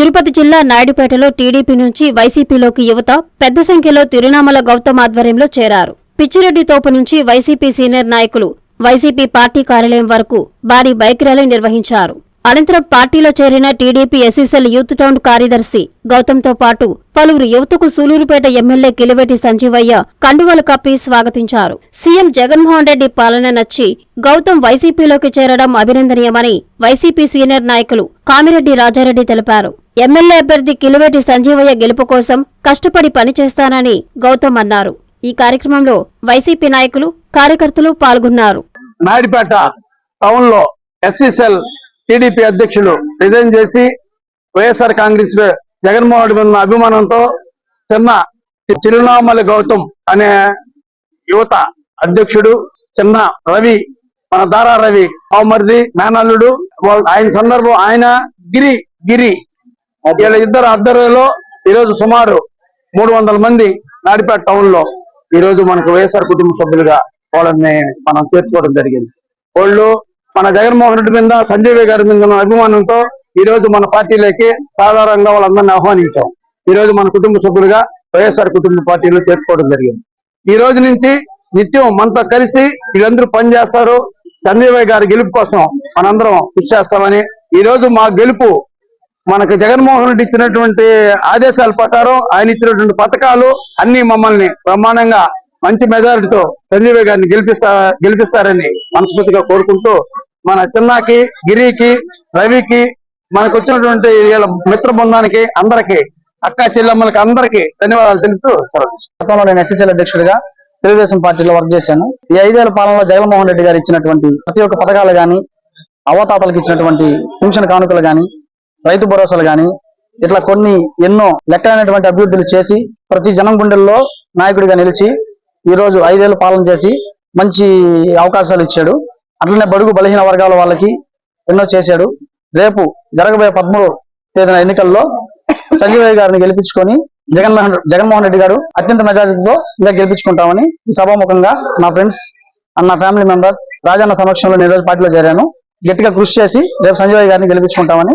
తిరుపతి జిల్లా నాయుడుపేటలో టీడీపీ నుంచి వైసీపీలోకి యువత పెద్ద సంఖ్యలో తిరునామల గౌతమ్ ఆధ్వర్యంలో చేరారు. పిచ్చిరెడ్డి తోపు నుంచి వైసీపీ సీనియర్ నాయకులు వైసీపీ పార్టీ కార్యాలయం వరకు భారీ బైక్ ర్యాలీ నిర్వహించారు. అనంతరం పార్టీలో చేరిన టీడీపీ ఎస్సీసెల్ యూత్ టౌన్ కార్యదర్శి గౌతమ్తో పాటు పలువురు యువతకు సూలూరుపేట ఎమ్మెల్యే కిలివెటి సంజీవయ్య కండువలు కప్పి స్వాగతించారు. సీఎం జగన్మోహన్ రెడ్డి పాలన నచ్చి గౌతమ్ వైసీపీలోకి చేరడం అభినందనీయమని వైసీపీ సీనియర్ నాయకులు కామిరెడ్డి రాజారెడ్డి తెలిపారు. ఎమ్మెల్యే అభ్యర్థి కిలువేటి సంజీవయ్య గెలుపు కోసం కష్టపడి పనిచేస్తానని గౌతమ్ అన్నారు. ఈ కార్యక్రమంలో వైసీపీ నాయకులు కార్యకర్తలు పాల్గొన్నారు. నాయుడుపేట టౌన్లో ఎస్సీసెల్ టీడీపీ అధ్యక్షులు రిజైన్ చేసి వైఎస్ఆర్ కాంగ్రెస్ జగన్మోహన్ రెడ్డి ఉన్న అభిమానంతో చిన్న తిరునామల గౌతమ్ అనే యువత అధ్యక్షుడు చిన్న రవి మన దారా రవి కౌమర్ది మేనల్లుడు ఆయన సందర్భం ఆయన గిరి గిరి. వీళ్ళ ఇద్దరు ఆధ్వర్యంలో ఈరోజు సుమారు మూడు వందల మంది నాడిపేట టౌన్లో ఈ రోజు మనకు వైఎస్ఆర్ కుటుంబ సభ్యులుగా వాళ్ళని మనం చేర్చుకోవడం జరిగింది. వాళ్ళు మన జగన్మోహన్ రెడ్డి మీద సంజయ్ గారి మీద ఉన్న అభిమానంతో ఈ రోజు మన పార్టీలోకి సాధారణంగా వాళ్ళందరినీ ఆహ్వానించాం. ఈ రోజు మన కుటుంబ సభ్యులుగా వైఎస్ఆర్ కుటుంబ పార్టీలో చేర్చుకోవడం జరిగింది. ఈ రోజు నుంచి నిత్యం మనతో కలిసి వీళ్ళందరూ పనిచేస్తారు. చంద్రబాబు గారి గెలుపు కోసం మనందరం కృషి చేస్తామని ఈ రోజు మా గెలుపు మనకు జగన్మోహన్ రెడ్డి ఇచ్చినటువంటి ఆదేశాల ప్రకారం ఆయన ఇచ్చినటువంటి పథకాలు అన్ని మమ్మల్ని బ్రహ్మాండంగా మంచి మెజారిటీతో సంజీవ్ గారిని గెలిపిస్తా గెలిపిస్తారని మనస్ఫూర్తిగా కోరుకుంటూ మన చిన్నాకి గిరికి రవికి మనకు వచ్చినటువంటి మిత్ర బృందానికి అందరికి అక్క చెల్లెమ్మలకి అందరికి ధన్యవాదాలు తెలుపుతూ గతంలో నేను ఎస్ఎస్ఎల్ అధ్యక్షుడిగా తెలుగుదేశం పార్టీలో వర్క్ చేశాను. ఈ ఐదేళ్ళ పాలనలో జగన్మోహన్ రెడ్డి గారు ఇచ్చినటువంటి ప్రతి ఒక్క పథకాలు గాని అవతాతలకు ఇచ్చినటువంటి పెన్షన్ కానుకలు గాని రైతు భరోసాలు కానీ ఇట్లా కొన్ని ఎన్నో లెక్కలైనటువంటి అభివృద్ధులు చేసి ప్రతి జనం గుండెల్లో నాయకుడిగా నిలిచి ఈ రోజు పాలన చేసి మంచి అవకాశాలు ఇచ్చాడు. అట్లనే బడుగు బలహీన వర్గాల వాళ్ళకి ఎన్నో చేశాడు. రేపు జరగబోయే పదమూడు తేదీన ఎన్నికల్లో సంజీవయ్య గారిని గెలిపించుకొని జగన్మోహన్ జగన్మోహన్ రెడ్డి గారు అత్యంత మెజారిటీతో ఇంకా గెలిపించుకుంటామని ఈ సభాముఖంగా నా ఫ్రెండ్స్ అన్న ఫ్యామిలీ మెంబర్స్ రాజన్న సమక్షంలో నేను రోజు పార్టీలో చేరాను. గట్టిగా కృషి చేసి రేపు సంజయ్ గారిని గెలిపించుకుంటామని